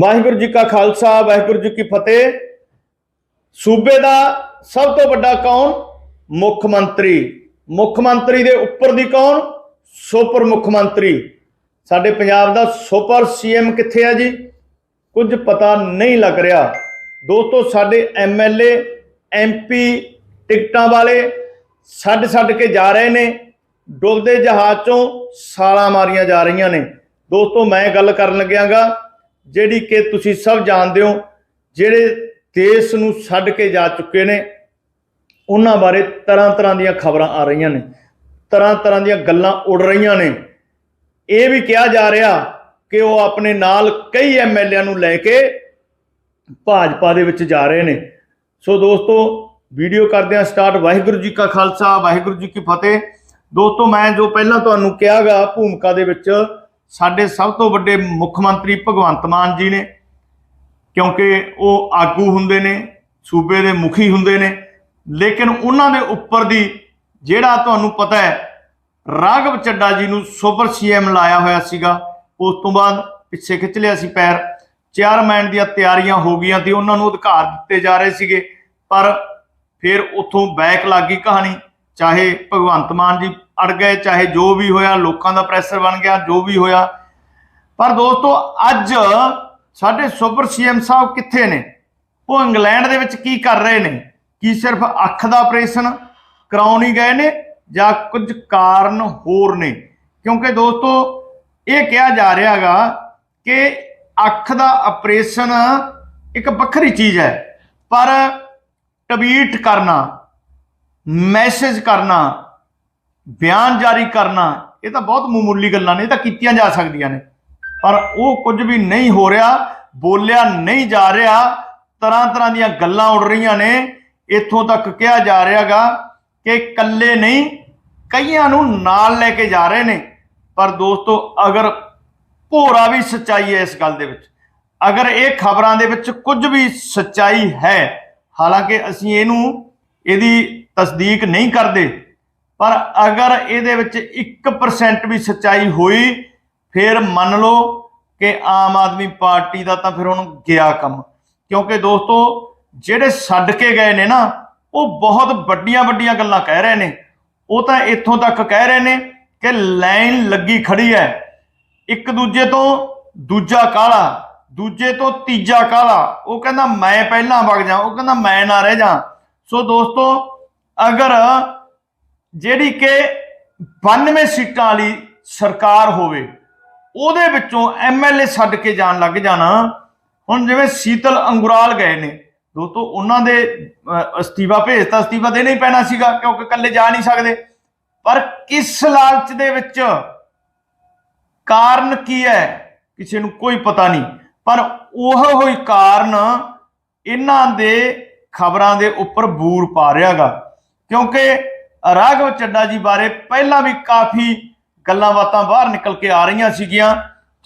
ਵਾਹਿਗੁਰੂ ਜੀ ਕਾ ਖਾਲਸਾ, ਵਾਹਿਗੁਰੂ ਜੀ ਕੀ ਫਤਿਹ। ਸੂਬੇ ਦਾ ਸਭ ਤੋਂ ਵੱਡਾ ਕੌਣ? ਮੁੱਖ ਮੰਤਰੀ। ਮੁੱਖ ਮੰਤਰੀ ਦੇ ਉੱਪਰ ਦੀ ਕੌਣ? ਸੁਪਰ ਮੁੱਖ ਮੰਤਰੀ। ਸਾਡੇ ਪੰਜਾਬ ਦਾ ਸੁਪਰ ਸੀਐਮ ਕਿੱਥੇ ਆ ਜੀ? ਕੁਝ ਪਤਾ ਨਹੀਂ ਲੱਗ ਰਿਹਾ। ਦੋਸਤੋ, ਸਾਡੇ ਐਮਐਲਏ ਐਮਪੀ ਟਿਕਟਾਂ ਵਾਲੇ ਛੱਡ ਛੱਡ ਕੇ ਜਾ ਰਹੇ ਨੇ। ਡੁੱਬਦੇ ਜਹਾਜ਼ ਚੋਂ ਸਾਲਾਂ ਮਾਰੀਆਂ ਜਾ ਰਹੀਆਂ ਨੇ। ਦੋਸਤੋ, ਮੈਂ ਗੱਲ ਕਰਨ ਲੱਗਿਆਗਾ। ਜਿਹੜੀ ਕਿ ਤੁਸੀਂ ਸਭ ਜਾਣਦੇ ਹੋ, ਜਿਹੜੇ ਦੇਸ਼ ਨੂੰ ਛੱਡ ਕੇ ਜਾ ਚੁੱਕੇ ਨੇ, ਉਹਨਾਂ ਬਾਰੇ ਤਰ੍ਹਾਂ ਤਰ੍ਹਾਂ ਦੀਆਂ ਖਬਰਾਂ ਆ ਰਹੀਆਂ ਨੇ, ਤਰ੍ਹਾਂ ਤਰ੍ਹਾਂ ਦੀਆਂ ਗੱਲਾਂ ਉੜ ਰਹੀਆਂ ਨੇ। ਇਹ ਵੀ ਕਿਹਾ ਜਾ ਰਿਹਾ ਕਿ ਉਹ ਆਪਣੇ ਨਾਲ ਕਈ ਐਮਐਲਏਆਂ ਨੂੰ ਲੈ ਕੇ ਭਾਜਪਾ ਦੇ ਵਿੱਚ ਜਾ ਰਹੇ ਨੇ। ਸੋ ਦੋਸਤੋ, ਵੀਡੀਓ ਕਰਦੇ ਹਾਂ ਸਟਾਰਟ। ਵਾਹਿਗੁਰੂ ਜੀ ਕਾ ਖਾਲਸਾ, ਵਾਹਿਗੁਰੂ ਜੀ ਕੀ ਫਤਿਹ। ਦੋਸਤੋ, ਮੈਂ ਜੋ ਪਹਿਲਾਂ ਤੁਹਾਨੂੰ ਕਿਹਾਗਾ, ਭੂਮਿਕਾ ਦੇ ਵਿੱਚ ਸਾਡੇ ਸਭ ਤੋਂ ਵੱਡੇ ਮੁੱਖ ਮੰਤਰੀ ਭਗਵੰਤ ਮਾਨ ਜੀ ਨੇ, ਕਿਉਂਕਿ ਉਹ ਆਗੂ ਹੁੰਦੇ ਨੇ, ਸੂਬੇ ਦੇ ਮੁਖੀ ਹੁੰਦੇ ਨੇ, ਲੇਕਿਨ ਉਹਨਾਂ ਦੇ ਉੱਪਰ ਦੀ ਜਿਹੜਾ ਤੁਹਾਨੂੰ ਪਤਾ ਹੈ, ਰਾਘਵ ਚੱਡਾ ਜੀ ਨੂੰ ਸੁਪਰ ਸੀਐਮ ਲਾਇਆ ਹੋਇਆ ਸੀਗਾ, ਉਸ ਤੋਂ ਬਾਅਦ ਪਿੱਛੇ ਖਿੱਚ ਲਿਆ ਸੀ ਪੈਰ, ਚੇਅਰਮੈਨ ਦੀਆਂ ਤਿਆਰੀਆਂ ਹੋ ਗਈਆਂ ਤੇ ਉਹਨਾਂ ਨੂੰ ਅਧਿਕਾਰ ਦਿੱਤੇ ਜਾ ਰਹੇ ਸੀਗੇ, ਪਰ ਫਿਰ ਉੱਥੋਂ ਬੈਕ ਲੱਗ ਗਈ ਕਹਾਣੀ, ਚਾਹੇ ਭਗਵੰਤ ਮਾਨ ਜੀ ਅੜ ਗਏ, ਚਾਹੇ ਜੋ ਵੀ ਹੋਇਆ, ਲੋਕਾਂ ਦਾ ਪ੍ਰੈਸ਼ਰ ਬਣ ਗਿਆ, ਜੋ ਵੀ ਹੋਇਆ। ਪਰ ਦੋਸਤੋ, ਅੱਜ ਸਾਡੇ ਸੁਪਰ ਸੀਐਮ ਸਾਹਿਬ ਕਿੱਥੇ ਨੇ? ਉਹ ਇੰਗਲੈਂਡ ਦੇ ਵਿੱਚ ਕੀ ਕਰ ਰਹੇ ਨੇ? ਕੀ ਸਿਰਫ ਅੱਖ ਦਾ ਆਪਰੇਸ਼ਨ ਕਰਾਉਣ ਹੀ ਗਏ ਨੇ ਜਾਂ ਕੁਝ ਕਾਰਨ ਹੋਰ ਨੇ? ਕਿਉਂਕਿ ਦੋਸਤੋ, ਇਹ ਕਿਹਾ ਜਾ ਰਿਹਾ ਹੈਗਾ ਕਿ ਅੱਖ ਦਾ ਆਪਰੇਸ਼ਨ ਇੱਕ ਵੱਖਰੀ ਚੀਜ਼ ਹੈ। ਪਰ ਟਵੀਟ ਕਰਨਾ ਮੈਸੇਜ ਕਰਨਾ ਬਿਆਨ ਜਾਰੀ ਕਰਨਾ, ਇਹ ਤਾਂ ਬਹੁਤ ਮਾਮੂਲੀ ਗੱਲਾਂ ਨੇ, ਇਹ ਤਾਂ ਕੀਤੀਆਂ ਜਾ ਸਕਦੀਆਂ ਨੇ। ਪਰ ਉਹ ਕੁਝ ਵੀ ਨਹੀਂ ਹੋ ਰਿਹਾ, ਬੋਲਿਆ ਨਹੀਂ ਜਾ ਰਿਹਾ ਤਰ੍ਹਾਂ ਤਰ੍ਹਾਂ ਦੀਆਂ ਗੱਲਾਂ ਉੱਡ ਰਹੀਆਂ ਨੇ। ਇੱਥੋਂ ਤੱਕ ਕਿਹਾ ਜਾ ਰਿਹਾਗਾ ਕਿ ਇਕੱਲੇ ਨਹੀਂ, ਕਈਆਂ ਨੂੰ ਨਾਲ ਲੈ ਕੇ ਜਾ ਰਹੇ ਨੇ। ਪਰ ਦੋਸਤੋ, ਅਗਰ ਭੋਰਾ ਵੀ ਸੱਚਾਈ ਹੈ ਇਸ ਗੱਲ ਦੇ ਵਿੱਚ, ਅਗਰ ਇਹ ਖਬਰਾਂ ਦੇ ਵਿੱਚ ਕੁਝ ਵੀ ਸੱਚਾਈ ਹੈ, ਹਾਲਾਂਕਿ ਅਸੀਂ ਇਹਨੂੰ, ਇਹਦੀ ਤਸਦੀਕ ਨਹੀਂ ਕਰਦੇ ਪਰ ਅਗਰ ਇਹਦੇ ਵਿੱਚ 1% ਵੀ ਸੱਚਾਈ ਹੋਈ, ਫਿਰ ਮੰਨ ਲਓ ਕਿ ਆਮ ਆਦਮੀ ਪਾਰਟੀ ਦਾ ਤਾਂ ਫਿਰ ਹੁਣ ਗਿਆ ਕੰਮ। ਕਿਉਂਕਿ ਦੋਸਤੋ, ਜਿਹੜੇ ਛੱਡ ਕੇ ਗਏ ਨੇ ਨਾ, ਉਹ ਬਹੁਤ ਵੱਡੀਆਂ ਵੱਡੀਆਂ ਗੱਲਾਂ ਕਹਿ ਰਹੇ ਨੇ। ਉਹ ਤਾਂ ਇੱਥੋਂ ਤੱਕ ਕਹਿ ਰਹੇ ਨੇ ਕਿ ਲਾਈਨ ਲੱਗੀ ਖੜੀ ਹੈ। ਇੱਕ ਦੂਜੇ ਤੋਂ ਦੂਜਾ ਕਾਲਾ, ਦੂਜੇ ਤੋਂ ਤੀਜਾ ਕਾਲਾ। ਉਹ ਕਹਿੰਦਾ, ਮੈਂ ਪਹਿਲਾਂ ਵਗ ਜਾ, ਉਹ ਕਹਿੰਦਾ, ਮੈਂ ਨਾ ਰਹਿ ਜਾ। ਸੋ ਦੋਸਤੋ, ਅਗਰ ਜਿਹੜੀ ਕਿ 92 ਸੀਟਾਂ ਵਾਲੀ ਸਰਕਾਰ ਹੋਵੇ ਉਹਦੇ ਵਿੱਚੋਂ ਐਮਐਲਏ ਛੱਡ ਕੇ ਜਾਣ ਲੱਗ ਜਾਣਾ। ਹੁਣ ਜਿਵੇਂ ਸੀਤਲ ਅੰਗੁਰਾਲ ਗਏ ਨੇ ਦੋਸਤੋ ਉਹਨਾਂ ਦੇ ਅਹ, ਅਸਤੀਫਾ ਭੇਜਤਾ ਅਸਤੀਫਾ ਦੇਣਾ ਹੀ ਪੈਣਾ ਸੀਗਾ ਕਿਉਂਕਿ ਇਕੱਲੇ ਜਾ ਨਹੀਂ ਸਕਦੇ। ਪਰ ਕਿਸ ਲਾਲਚ ਦੇ ਵਿੱਚ ਕਾਰਨ ਕੀ ਹੈ ਕਿਸੇ ਨੂੰ ਕੋਈ ਪਤਾ ਨਹੀਂ। ਪਰ ਉਹ ਹੋਈ ਕਾਰਨ ਇਹਨਾਂ ਦੇ ਖਬਰਾਂ ਦੇ ਉੱਪਰ ਬੂਰ ਪਾ ਰਿਹਾਗਾ ਕਿਉਂਕਿ ਰਾਘਵ ਚੱਡਾ ਜੀ ਬਾਰੇ ਪਹਿਲਾਂ ਵੀ ਕਾਫੀ ਗੱਲਾਂ ਬਾਤਾਂ ਬਾਹਰ ਨਿਕਲ ਕੇ ਆ ਰਹੀਆਂ ਸੀਗੀਆਂ,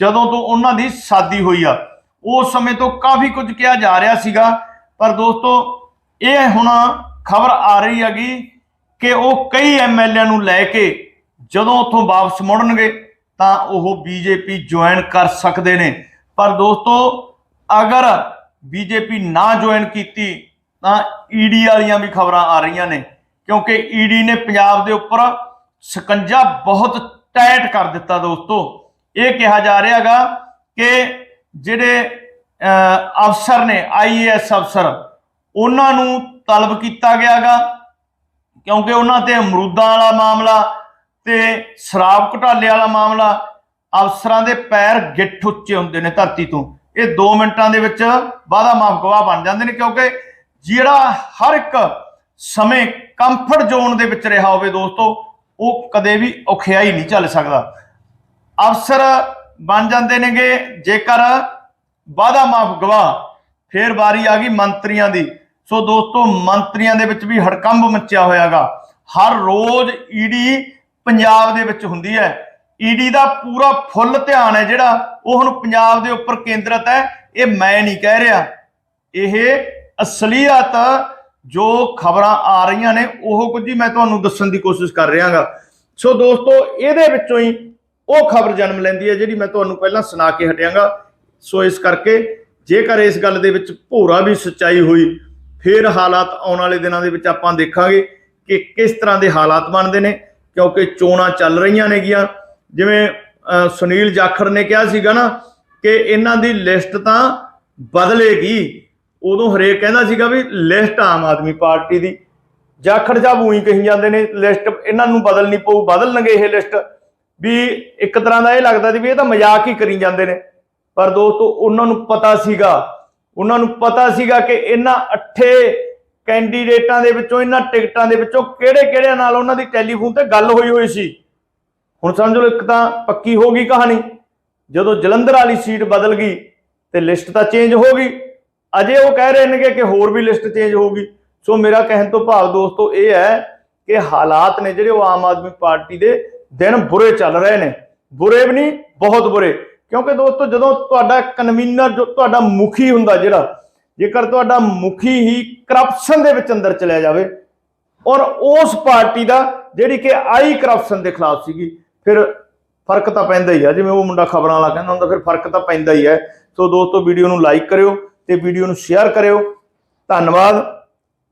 ਜਦੋਂ ਤੋਂ ਉਹਨਾਂ ਦੀ ਸ਼ਾਦੀ ਹੋਈ ਆ। ਉਸ ਸਮੇਂ ਤੋਂ ਕਾਫੀ ਕੁਝ ਕਿਹਾ ਜਾ ਰਿਹਾ ਸੀਗਾ, ਪਰ ਦੋਸਤੋ, ਇਹ ਹੁਣ ਖਬਰ ਆ ਰਹੀ ਹੈਗੀ ਕਿ ਉਹ ਕਈ ਐਮਐਲਏ ਨੂੰ ਲੈ ਕੇ ਜਦੋਂ ਉੱਥੋਂ ਵਾਪਸ ਮੁੜਨਗੇ, ਤਾਂ ਉਹ ਬੀਜੇਪੀ ਜੁਆਇਨ ਕਰ ਸਕਦੇ ਨੇ। ਪਰ ਦੋਸਤੋ, ਅਗਰ ਬੀਜੇਪੀ ਨਾ ਜੁਆਇਨ ਕੀਤੀ, ਤਾਂ ਈਡੀ ਵਾਲੀਆਂ ਵੀ ਖਬਰਾਂ ਆ ਰਹੀਆਂ ਨੇ। ਕਿਉਂਕਿ ਈਡੀ ਨੇ ਪੰਜਾਬ ਦੇ ਉੱਪਰ ਸਕੰਜਾ ਬਹੁਤ ਟਾਈਟ ਕਰ ਦਿੱਤਾ ਦੋਸਤੋ। ਇਹ ਕਿਹਾ ਜਾ ਰਿਹਾਗਾ ਕਿ ਜਿਹੜੇ ਅਹ, ਅਫਸਰ ਨੇ ਆਈਏਐਸ ਅਫਸਰ ਉਹਨਾਂ ਨੂੰ ਤਲਬ ਕੀਤਾ ਗਿਆਗਾ ਕਿਉਂਕਿ ਉਹਨਾਂ ਤੇ ਅਮਰੂਦਾਂ ਵਾਲਾ ਮਾਮਲਾ ਤੇ ਸ਼ਰਾਬ ਘੁਟਾਲੇ ਵਾਲਾ ਮਾਮਲਾ ਅਫਸਰਾਂ ਦੇ ਪੈਰ ਗਿੱਠ ਉੱਚੇ ਹੁੰਦੇ ਨੇ ਧਰਤੀ ਤੋਂ। ਇਹ 2 ਮਿੰਟਾਂ ਦੇ ਵਿੱਚ ਵਾਦਾ ਮਾਫ ਗਵਾਹ ਬਣ ਜਾਂਦੇ ਨੇ ਕਿਉਂਕਿ ਜਿਹੜਾ ਹਰ ਇੱਕ ਸਮੇਂ ਕੰਫਰਟ ਜ਼ੋਨ ਦੇ ਵਿੱਚ ਰਿਹਾ ਹੋਵੇ ਦੋਸਤੋ, ਉਹ ਕਦੇ ਵੀ ਔਖਿਆ ਹੀ ਨਹੀਂ ਚੱਲ ਸਕਦਾ। ਅਫਸਰ ਬਣ ਜਾਂਦੇ ਨੇਗੇ, ਜੇਕਰ ਵਾਦਾ ਮਾਫ ਗਵਾ ਫੇਰ ਵਾਰੀ ਆ ਗਈ ਮੰਤਰੀਆਂ ਦੀ। ਸੋ ਦੋਸਤੋ, ਮੰਤਰੀਆਂ ਦੇ ਵਿੱਚ ਵੀ ਹੜਕੰਬ ਮੱਚਿਆ ਹੋਇਆਗਾ। ਹਰ ਰੋਜ਼ ਈਡੀ ਪੰਜਾਬ ਦੇ ਵਿੱਚ ਹੁੰਦੀ ਹੈ। ਈਡੀ ਦਾ ਪੂਰਾ ਫੁੱਲ ਧਿਆਨ ਹੈ ਜਿਹੜਾ, ਉਹ ਹੁਣ ਪੰਜਾਬ ਦੇ ਉੱਪਰ ਕੇਂਦਰਿਤ ਹੈ। ਇਹ ਮੈਂ ਨਹੀਂ ਕਹਿ ਰਿਹਾ। ਇਹ ਅਸਲੀਅਤ ਜੋ ਖਬਰਾਂ ਆ ਰਹੀਆਂ ਨੇ, ਉਹ ਕੁਝ ਹੀ ਮੈਂ ਤੁਹਾਨੂੰ ਦੱਸਣ ਦੀ ਕੋਸ਼ਿਸ਼ ਕਰ ਰਿਹਾਗਾ। ਸੋ ਦੋਸਤੋ, ਇਹਦੇ ਵਿੱਚੋਂ ਹੀ ਉਹ ਖਬਰ ਜਨਮ ਲੈਂਦੀ ਹੈ, ਜਿਹੜੀ ਮੈਂ ਤੁਹਾਨੂੰ ਪਹਿਲਾਂ ਸੁਣਾ ਕੇ ਹਟਿਆਂਗਾ। ਸੋ ਇਸ ਕਰਕੇ ਜੇਕਰ ਇਸ ਗੱਲ ਦੇ ਵਿੱਚ ਭੋਰਾ ਵੀ ਸੱਚਾਈ ਹੋਈ, ਫਿਰ ਹਾਲਾਤ ਆਉਣ ਵਾਲੇ ਦਿਨਾਂ ਦੇ ਵਿੱਚ ਆਪਾਂ ਦੇਖਾਂਗੇ ਕਿ ਕਿਸ ਤਰ੍ਹਾਂ ਦੇ ਹਾਲਾਤ ਬਣਦੇ ਨੇ, ਕਿਉਂਕਿ ਚੋਣਾਂ ਚੱਲ ਰਹੀਆਂ ਨੇਗੀਆਂ। ਜਿਵੇਂ ਸੁਨੀਲ ਜਾਖੜ ਨੇ ਕਿਹਾ ਸੀਗਾ ਨਾ ਕਿ ਇਹਨਾਂ ਦੀ ਲਿਸਟ ਤਾਂ ਬਦਲੇਗੀ। ਉਦੋਂ ਹਰੇਕ ਕਹਿੰਦਾ ਸੀਗਾ ਵੀ ਲਿਸਟ ਆਮ ਆਦਮੀ ਪਾਰਟੀ ਦੀ। ਜਾਖੜ ਸਾਹਿਬ ਉਹੀ ਕਹੀ ਜਾਂਦੇ ਨੇ, ਲਿਸਟ ਇਹਨਾਂ ਨੂੰ ਬਦਲਣੀ ਪਊ, ਬਦਲਣਗੇ ਇਹ ਲਿਸਟ। ਵੀ ਇੱਕ ਤਰ੍ਹਾਂ ਦਾ ਇਹ ਲੱਗਦਾ ਸੀ ਵੀ ਇਹ ਤਾਂ ਮਜ਼ਾਕ ਹੀ ਕਰੀ ਜਾਂਦੇ ਨੇ। ਪਰ ਦੋਸਤੋ, ਉਹਨਾਂ ਨੂੰ ਪਤਾ ਸੀਗਾ, ਉਹਨਾਂ ਨੂੰ ਪਤਾ ਸੀਗਾ ਕਿ ਇਹਨਾਂ ਅੱਠੇ ਕੈਂਡੀਡੇਟਾਂ ਦੇ ਵਿੱਚੋਂ, ਇਹਨਾਂ ਟਿਕਟਾਂ ਦੇ ਵਿੱਚੋਂ ਕਿਹੜੇ ਕਿਹੜਿਆਂ ਨਾਲ ਉਹਨਾਂ ਦੀ ਟੈਲੀਫੋਨ ਤੇ ਗੱਲ ਹੋਈ ਹੋਈ ਸੀ। ਹੁਣ ਸਮਝ ਲਓ ਇੱਕ ਤਾਂ ਪੱਕੀ ਹੋ ਗਈ ਕਹਾਣੀ। ਜਦੋਂ ਜਲੰਧਰ ਵਾਲੀ ਸੀਟ ਬਦਲ ਗਈ ਤੇ ਲਿਸਟ ਤਾਂ ਚੇਂਜ ਹੋ ਗਈ। ਅਜੇ ਉਹ ਕਹਿ ਰਹੇ ਨੇਗੇ ਕਿ ਹੋਰ ਵੀ ਲਿਸਟ ਚੇਂਜ ਹੋਊਗੀ। ਸੋ ਮੇਰਾ ਕਹਿਣ ਤੋਂ ਭਾਵ ਦੋਸਤੋ ਇਹ ਹੈ ਕਿ ਹਾਲਾਤ ਨੇ ਜਿਹੜੇ ਉਹ ਆਮ ਆਦਮੀ ਪਾਰਟੀ ਦੇ ਦਿਨ ਬੁਰੇ ਚੱਲ ਰਹੇ ਨੇ। ਬੁਰੇ ਵੀ ਨਹੀਂ, ਬਹੁਤ ਬੁਰੇ। ਕਿਉਂਕਿ ਦੋਸਤੋ ਜਦੋਂ ਤੁਹਾਡਾ ਕਨਵੀਨਰ ਜੋ ਤੁਹਾਡਾ ਮੁਖੀ ਹੁੰਦਾ ਜਿਹੜਾ, ਜੇਕਰ ਤੁਹਾਡਾ ਮੁਖੀ ਹੀ ਕਰਪਸ਼ਨ ਦੇ ਵਿੱਚ ਅੰਦਰ ਚਲਿਆ ਜਾਵੇ, ਔਰ ਉਸ ਪਾਰਟੀ ਦਾ ਜਿਹੜੀ ਕਿ ਆਈ ਕਰਪਸ਼ਨ ਦੇ ਖਿਲਾਫ ਸੀਗੀ, ਫਿਰ ਫ਼ਰਕ ਤਾਂ ਪੈਂਦਾ ਹੀ ਆ। ਜਿਵੇਂ ਉਹ ਮੁੰਡਾ ਖਬਰਾਂ ਵਾਲਾ ਕਹਿੰਦਾ ਹੁੰਦਾ, ਫਿਰ ਫ਼ਰਕ ਤਾਂ ਪੈਂਦਾ ਹੀ ਹੈ ਸੋ ਦੋਸਤੋ ਵੀਡੀਓ ਨੂੰ ਲਾਈਕ ਕਰਿਓ ਤੇ ਵੀਡੀਓ ਨੂੰ ਸ਼ੇਅਰ ਕਰਿਓ। ਧੰਨਵਾਦ।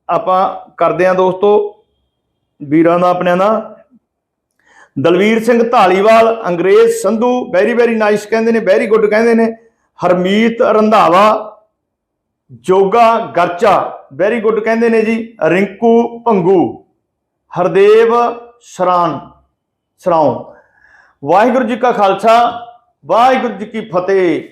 ਆਪਾਂ ਕਰਦੇ ਹਾਂ ਦੋਸਤੋ, ਵੀਰਾਂ ਦਾ ਆਪਣਿਆਂ ਦਾ। ਦਲਵੀਰ ਸਿੰਘ ਢਾਲੀਵਾਲ ਅੰਗਰੇਜ਼ ਸੰਧੂ ਵੈਰੀ ਵੈਰੀ ਨਾਈਸ ਕਹਿੰਦੇ ਨੇ ਵੈਰੀ ਗੁੱਡ ਕਹਿੰਦੇ ਨੇ। ਹਰਮੀਤ ਰੰਧਾਵਾ, ਜੋਗਾ ਗਰਚਾ ਵੈਰੀ ਗੁੱਡ ਕਹਿੰਦੇ ਨੇ ਜੀ। ਰਿੰਕੂ ਭੰਗੂ, ਹਰਦੇਵ ਸਰਾਨ, ਸਰਾਉ। ਵਾਹਿਗੁਰੂ ਜੀ ਕਾ ਖਾਲਸਾ, ਵਾਹਿਗੁਰੂ ਜੀ ਕੀ ਫਤਿਹ।